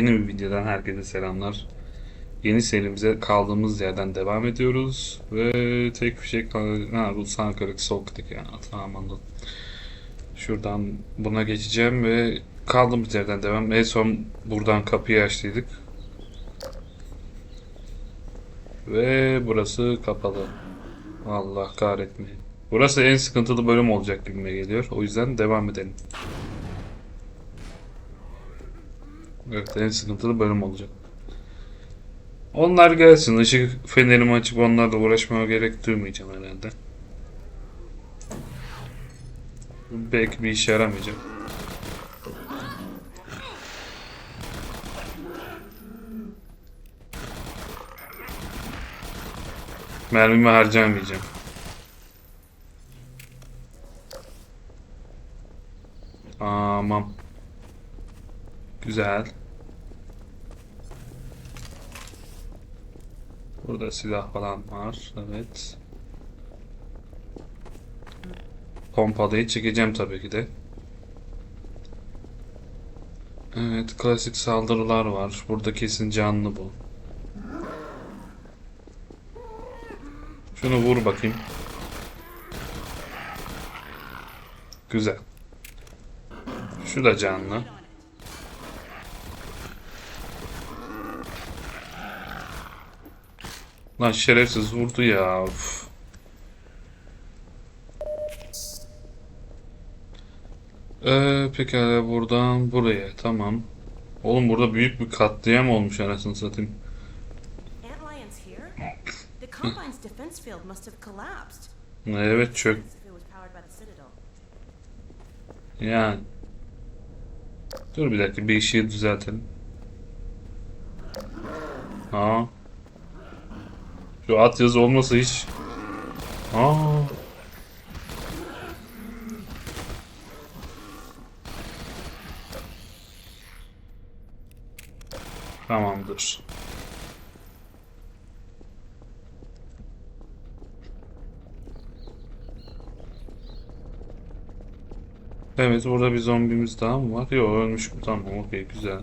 Yeni bir videodan herkese selamlar. Yeni serimize kaldığımız yerden devam ediyoruz. Ve tek fişek ha, bu sana kırık soğuktuk ya. Tamam. Şuradan buna geçeceğim ve kaldığımız yerden devam. En son buradan kapıyı açtıydık. Ve burası kapalı. Allah kahretmeyin. Burası en sıkıntılı bölüm olacak gibime geliyor. O yüzden devam edelim. Evet en sıkıntılı bölüm olacak. Onlar gelsin. Işık fenerimi açıp onlarla uğraşmama gerek duymayacağım herhalde. Belki bir işe yaramayacak. Mermimi harcamayacağım. Tamam. Güzel. Burada silah falan var. Evet. Pompalıyı çekeceğim tabii ki de. Evet, klasik saldırılar var. Burada kesin canlı bu. Şunu vur bakayım. Güzel. Şu da canlı. Lan şerefsiz vurdu ya. Uf. Ee, pekala buradan buraya. Tamam. Oğlum burada büyük bir katliam olmuş anasını satayım. Evet çök. Yani. Dur bir dakika bir ışığı düzeltelim. Ha. Şu at yazı olmasa hiç. Aa. Tamamdır. Evet burada bir zombimiz daha mı var? Yok ölmüş bu tamam okey güzel.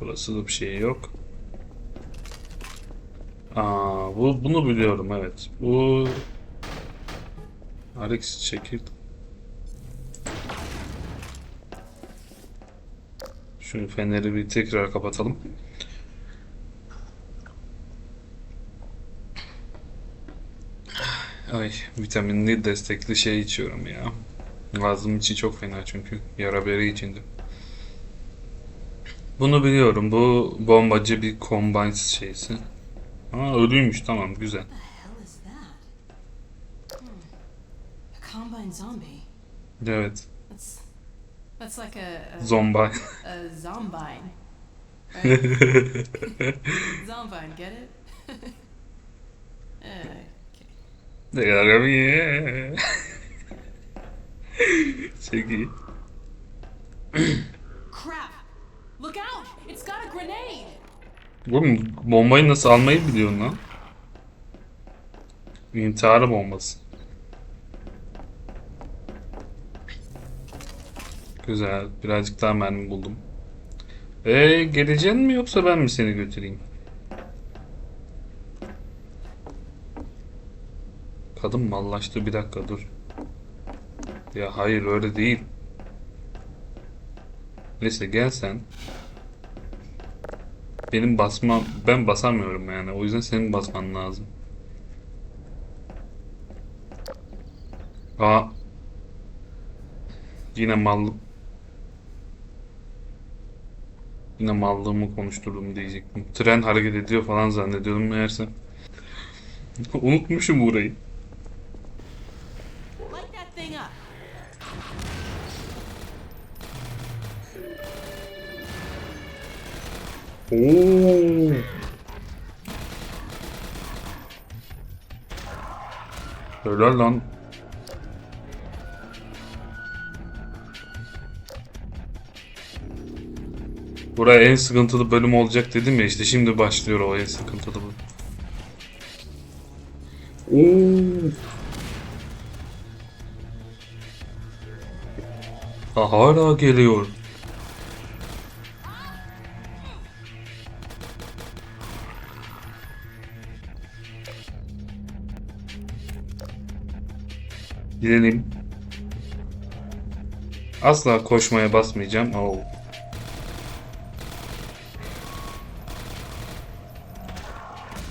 Burası da bir şey yok. Aa bu bunu biliyorum evet. Bu Alex çekil. Şu feneri bir tekrar kapatalım. Ay vitaminli destekli şey içiyorum ya. Ağzım içi çok fena çünkü. Yara beri içindi. Bunu biliyorum. Bu bombacı bir combine şeysi. Aa ölüymüş tamam güzel. Hmm. Zombie. Evet. That's like a a, Zombi. a zombine. Right? zombine, get it? Ne kadar iyi. Çok iyi. crap! Look out! It's got a grenade! Oğlum bombayı nasıl almayı biliyorsun lan? İntihar bombası. Güzel. Birazcık daha mermi buldum. Ee, geleceksin mi yoksa ben mi seni götüreyim? Kadın mallaştı bir dakika dur. Ya hayır öyle değil. Neyse gel sen. Benim basma ben basamıyorum yani. O yüzden senin basman lazım. Aa. Yine mallık. Yine mallığımı konuşturdum diyecektim. Tren hareket ediyor falan zannediyordum meğerse. Unutmuşum burayı. Oo. Helal lan. Buraya en sıkıntılı bölüm olacak dedim ya işte şimdi başlıyor o en sıkıntılı bölüm. Oo. Ha, hala geliyor. Gidelim. Asla koşmaya basmayacağım. Oo.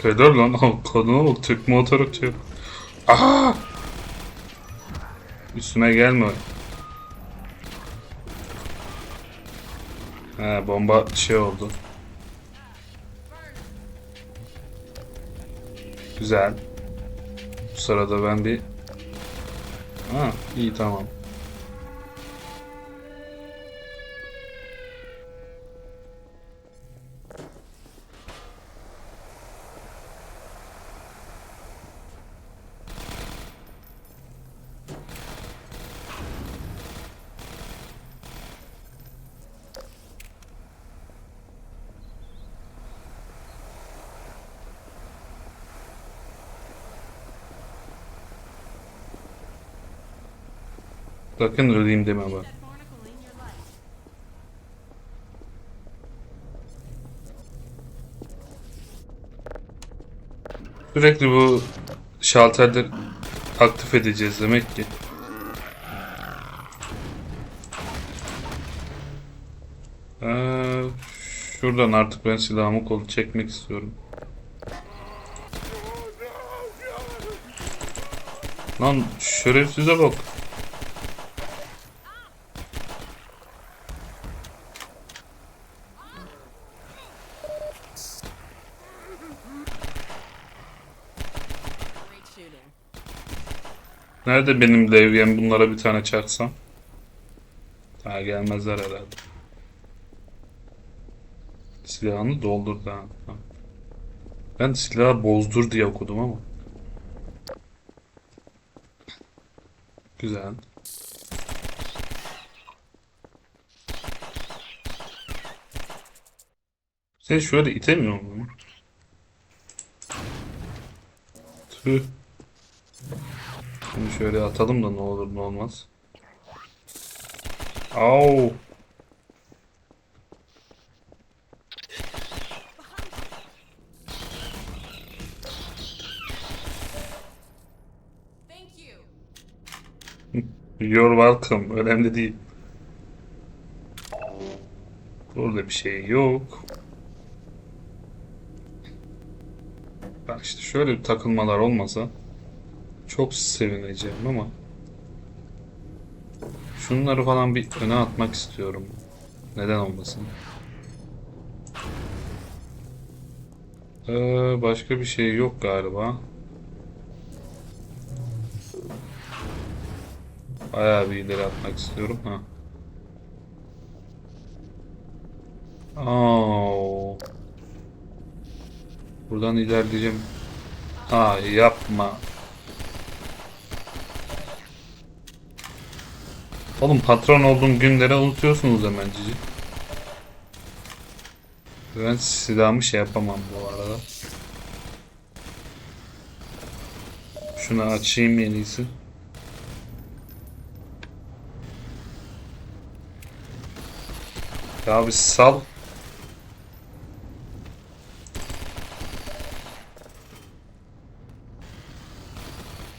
Peder lan. Al kadına bak tekme atarak şey. Aa! Üstüme gelme. Ha bomba şey oldu. Güzel. Bu sırada ben bir... Ha iyi tamam. Sakın öleyim deme light. Sürekli bu şalterleri aktif edeceğiz demek ki. Ee, şuradan artık ben silahımı kolu çekmek istiyorum. Lan şerefsize bak. Nerede benim levyem bunlara bir tane çaksam? Ha gelmezler herhalde. Silahını doldur da. Ha. Ben silahı bozdur diye okudum ama. Güzel. Sen şöyle itemiyor musun? Tüh. Şimdi şöyle atalım da ne olur ne olmaz. Au. You're welcome. Önemli değil. Burada bir şey yok. Bak işte şöyle bir takılmalar olmasa çok sevineceğim ama şunları falan bir öne atmak istiyorum. Neden olmasın? Ee, başka bir şey yok galiba. Bayağı bir ileri atmak istiyorum. Ha. Oo. Buradan ilerleyeceğim. Ha yapma. Oğlum patron olduğum günleri unutuyorsunuz hemen cici. Ben silahımı şey yapamam bu arada. Şunu açayım en iyisi. Ya bir sal.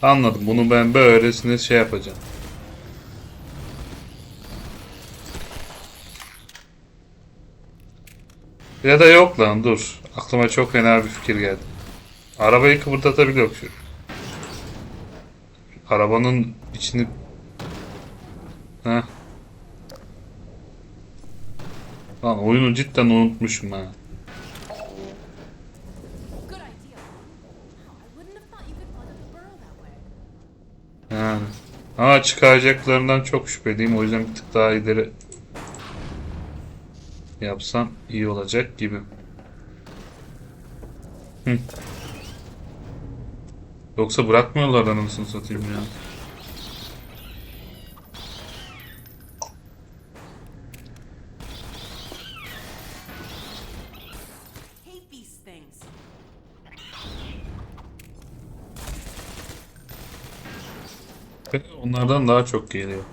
Anladım. Bunu ben böylesine şey yapacağım. Ya da yok lan dur. Aklıma çok fena bir fikir geldi. Arabayı kıpırdatabiliyor şu. Arabanın içini... Heh. Lan oyunu cidden unutmuşum ha. Yani. Ama çıkaracaklarından çok şüpheliyim. O yüzden bir tık daha ileri yapsam iyi olacak gibi. Hı. Yoksa bırakmıyorlar anasını satayım ya. Onlardan daha çok geliyor.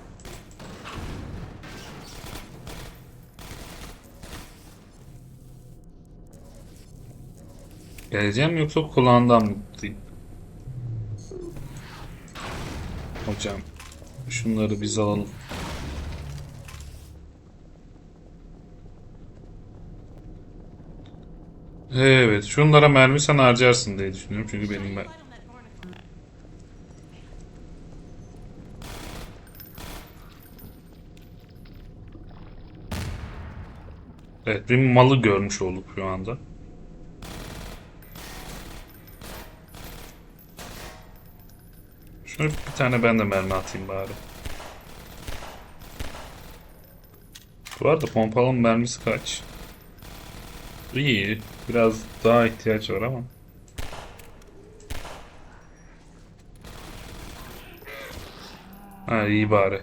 Geleceğim yoksa kulağından mı tutayım? hocam. Şunları biz alalım. Evet, şunlara mermi sen harcarsın diye düşünüyorum çünkü benim mer- Evet, bir malı görmüş olduk şu anda. Şöyle bir tane ben de mermi atayım bari. Bu arada pompalının mermisi kaç? İyi. Biraz daha ihtiyaç var ama. Ha iyi bari.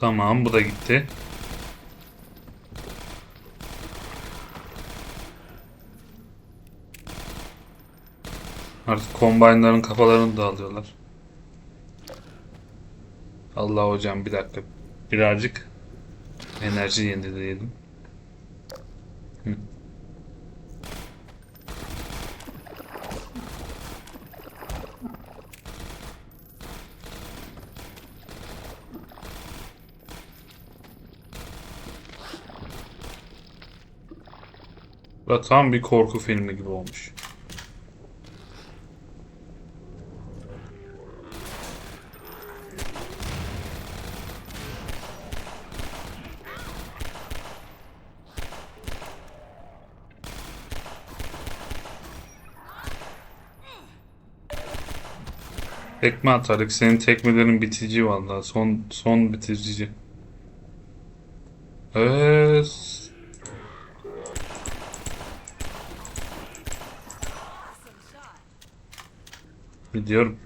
Tamam bu da gitti. Artık kombaynların kafalarını da alıyorlar. Allah hocam bir dakika. Birazcık enerji yenileyelim. Hı. Bu tam bir korku filmi gibi olmuş. Tekme atarık. Senin tekmelerin bitici vallahi. Son son bitirici. Evet. Biliyorum.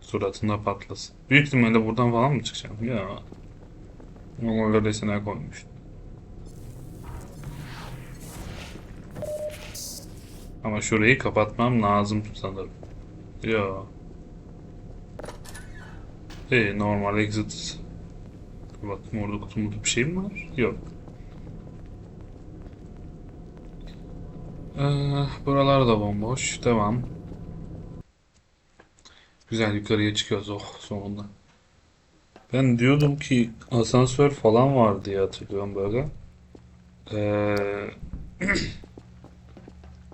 Suratında patlasın. Büyük ihtimalle buradan falan mı çıkacağım? Ya. Ama öylesine koymuş. Ama şurayı kapatmam lazım sanırım. Ya. İyi normal exit. Bakayım orada kutumda bir şey mi var? Yok. Ee, buralar da bomboş. Devam. Güzel yukarıya çıkıyoruz. Oh sonunda. Ben diyordum ki asansör falan var diye hatırlıyorum böyle. Ee,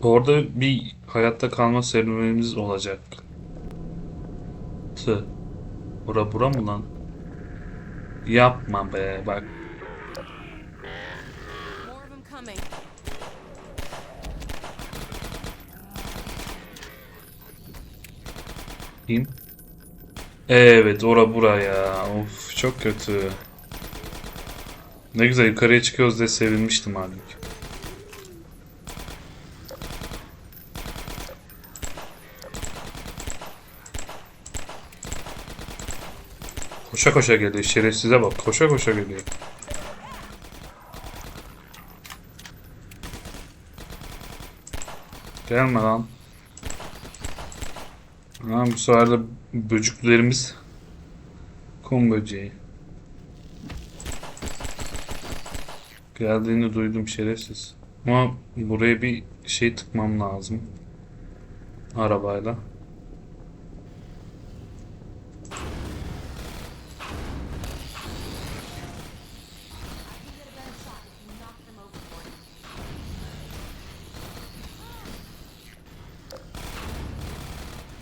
orada bir hayatta kalma serüvenimiz olacak. Tı. Bura bura mı lan? Yapma be bak. Kim? Evet, ora bura ya. Of, çok kötü. Ne güzel yukarıya çıkıyoruz diye sevinmiştim halbuki. Koşa koşa geliyor. Şerefsize bak. Koşa koşa geliyor. Gelme lan. Ha, bu sefer de böcüklerimiz kum böceği. Geldiğini duydum şerefsiz. Ama buraya bir şey tıkmam lazım. Arabayla.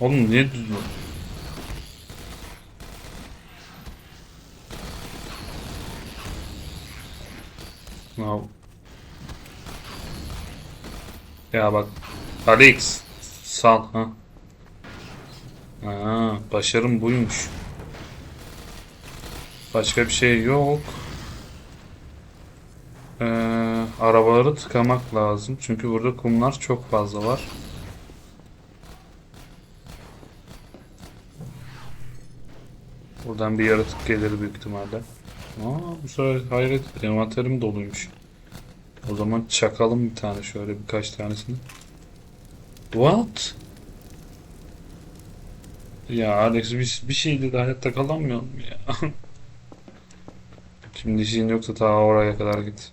Oğlum niye düz Ya. Ya bak. Alex. Sal ha. Ha, başarım buymuş. Başka bir şey yok. Ee, arabaları tıkamak lazım. Çünkü burada kumlar çok fazla var. Buradan bir yaratık gelir büyük ihtimalle. Aa, bu sefer hayret envanterim doluymuş. O zaman çakalım bir tane şöyle birkaç tanesini. What? Ya Alex bir, bir şeydi de hayatta kalamıyorum ya. Şimdi işin yoksa ta oraya kadar git.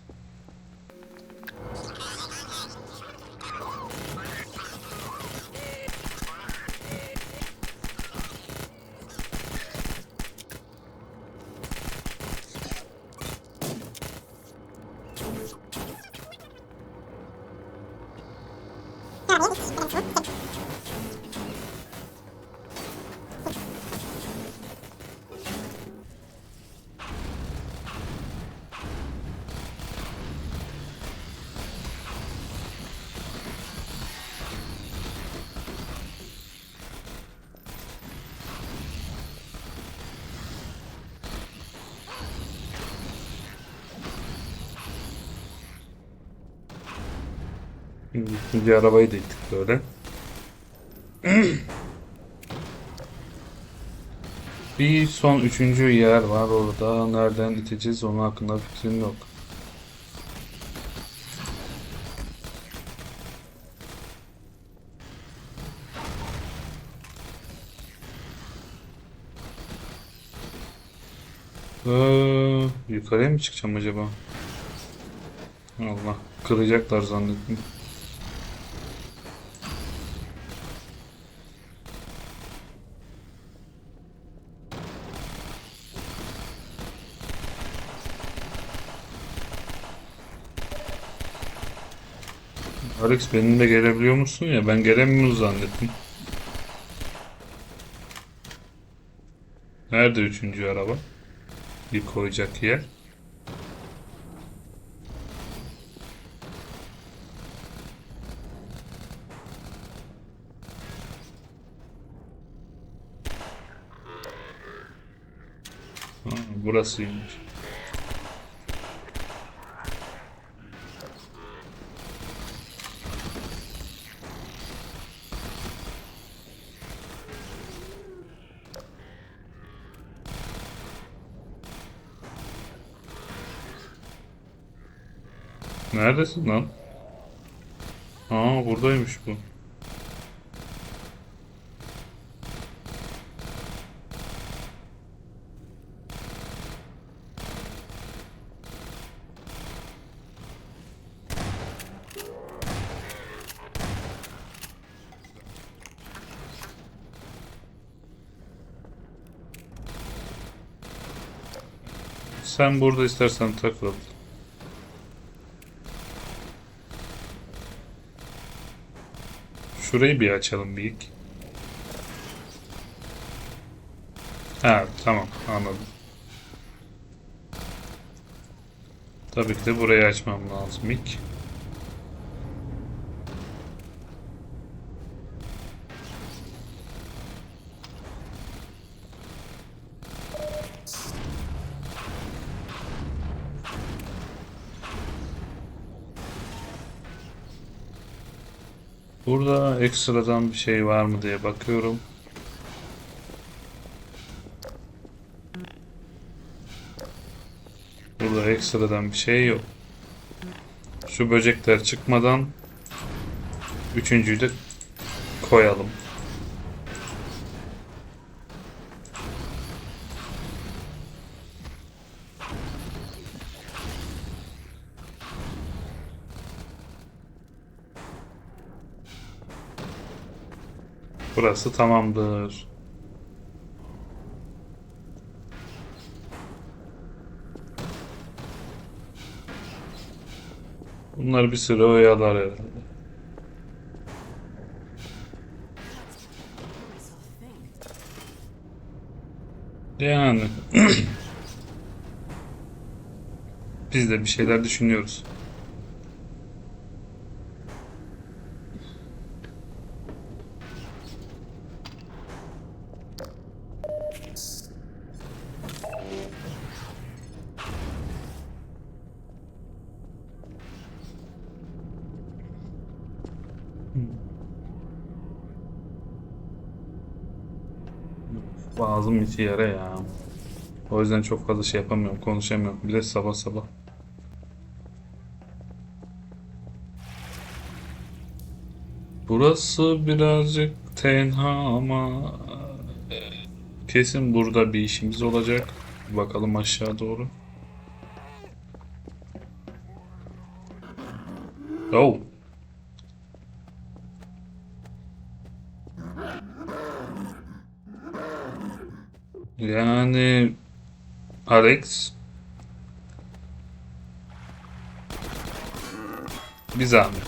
Şimdi ikinci arabayı da ittik böyle. Bir son üçüncü yer var orada. Nereden iteceğiz onun hakkında fikrim yok. Ee, yukarıya mı çıkacağım acaba? Allah kıracaklar zannettim. Alex benimle gelebiliyor musun ya? Ben gelemiyorum zannettim. Nerede üçüncü araba? Bir koyacak yer. Ha, burasıymış. Neredesin lan? Aa buradaymış bu. Sen burada istersen takıl. Şurayı bir açalım bir ilk. Ha tamam anladım. Tabii ki de burayı açmam lazım ilk. Burada ekstradan bir şey var mı diye bakıyorum. Burada ekstradan bir şey yok. Şu böcekler çıkmadan üçüncüyü de koyalım. Burası tamamdır. Bunlar bir süre oyalar herhalde. Yani biz de bir şeyler düşünüyoruz. Ağzım içi yara ya. O yüzden çok fazla şey yapamıyorum, konuşamıyorum. Bir de sabah sabah. Burası birazcık tenha ama e, kesin burada bir işimiz olacak. Bakalım aşağı doğru. Oh. Yani Alex bir zahmet.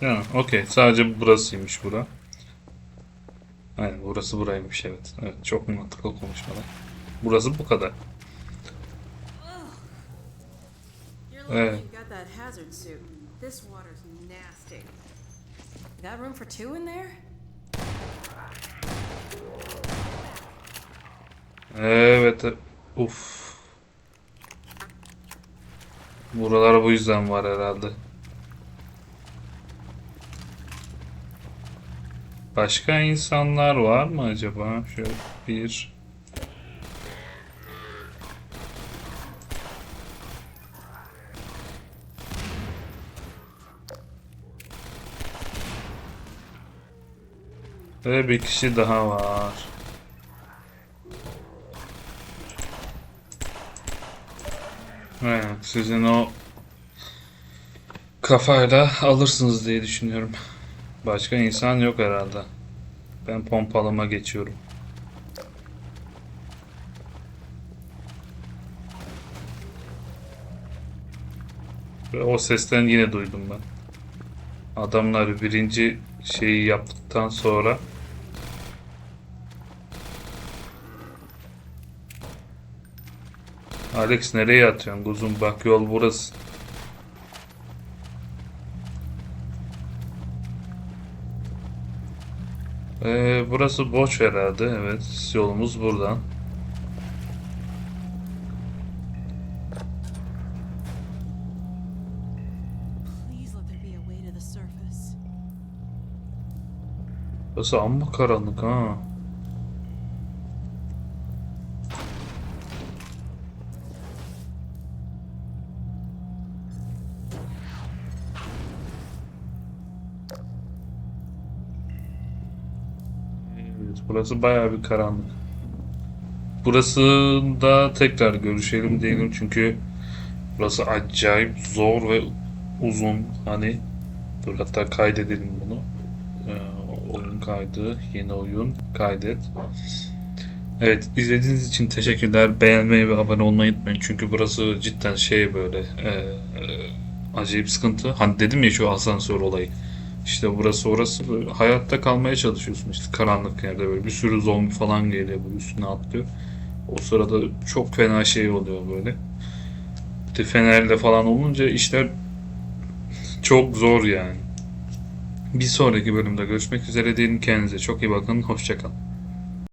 Ya, okey. Sadece burasıymış bura. Aynen burası buraymış evet. Evet çok mantıklı konuşmalar. Burası bu kadar. Got that room for two in there? Evet. Uf. Buralar bu yüzden var herhalde. Başka insanlar var mı acaba? Şöyle bir... Ve bir kişi daha var. Evet, sizin o kafayla alırsınız diye düşünüyorum. Başka insan yok herhalde. Ben pompalama geçiyorum. Ve o sesten yine duydum ben. Adamlar birinci şeyi yaptıktan sonra Alex nereye atıyorsun kuzum? Bak yol burası. Ee, burası boş herhalde. Evet, yolumuz buradan. Burası amma karanlık ha. Burası bayağı bir karanlık. Burası da tekrar görüşelim diyelim çünkü burası acayip zor ve uzun. Hani dur hatta kaydedelim bunu. Ee, oyun kaydı, yeni oyun kaydet. Evet, izlediğiniz için teşekkürler. Beğenmeyi ve abone olmayı unutmayın. Çünkü burası cidden şey böyle e, e, acayip sıkıntı. Hani dedim ya şu asansör olayı. İşte burası orası böyle hayatta kalmaya çalışıyorsun işte karanlık yerde böyle bir sürü zombi falan geliyor böyle üstüne atlıyor. O sırada çok fena şey oluyor böyle. İşte fenerle falan olunca işler çok zor yani. Bir sonraki bölümde görüşmek üzere diyelim kendinize çok iyi bakın hoşçakalın.